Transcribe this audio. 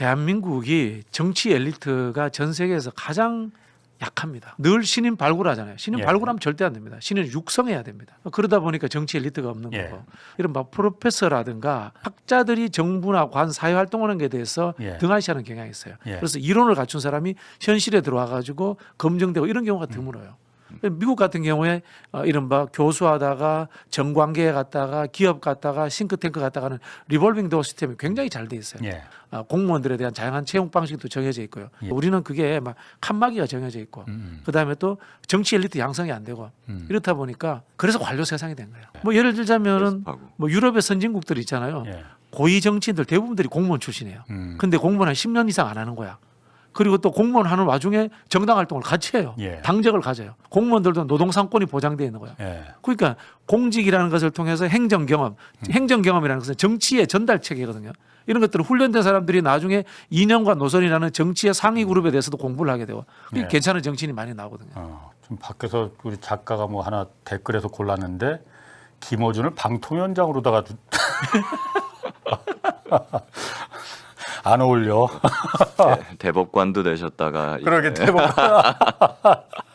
대한민국이 정치 엘리트가 전 세계에서 가장 약합니다. 늘 신인 발굴하잖아요. 신인 예. 발굴하면 절대 안 됩니다. 신인 육성해야 됩니다. 그러다 보니까 정치 엘리트가 없는 예. 거고 이런 막 프로페서라든가 학자들이 정부나 관 사회 활동하는 게 대해서 예. 등한시하는 경향이 있어요. 예. 그래서 이론을 갖춘 사람이 현실에 들어와 가지고 검증되고 이런 경우가 드물어요. 미국 같은 경우에 어, 이른바 교수하다가 정관계에 갔다가 기업 갔다가 싱크탱크 갔다가는 리볼빙 도어 시스템이 굉장히 잘 돼 있어요. 예. 아, 공무원들에 대한 다양한 채용 방식도 정해져 있고요. 예. 우리는 그게 막 칸막이가 정해져 있고 음. 그다음에 또 정치 엘리트 양성이 안 되고 음. 이렇다 보니까 그래서 관료 세상이 된 거예요. 뭐 예를 들자면은. 뭐 유럽의 선진국들 있잖아요. 예. 고위 정치인들 대부분들이 공무원 출신이에요. 음. 근데 공무원 한 10년 이상 안 하는 거야. 그리고 또 공무원 하는 와중에 정당 활동을 같이 해요. 예. 당적을 가져요. 공무원들도 노동 상권이 보장되어 있는 거야. 예. 그러니까 공직이라는 것을 통해서 행정 경험, 음. 행정 경험이라는 것은 정치의 전달 체계거든요. 이런 것들을 훈련된 사람들이 나중에 이념과 노선이라는 정치의 상위 그룹에 대해서도 공부를 하게 되고 예. 괜찮은 정치인이 많이 나오거든요. 어, 좀 밖에서 우리 작가가 뭐 하나 댓글에서 골랐는데 김어준을 방통위원장으로다가 두... 안 어울려. 대- 대법관도 되셨다가 그러게 이제 대법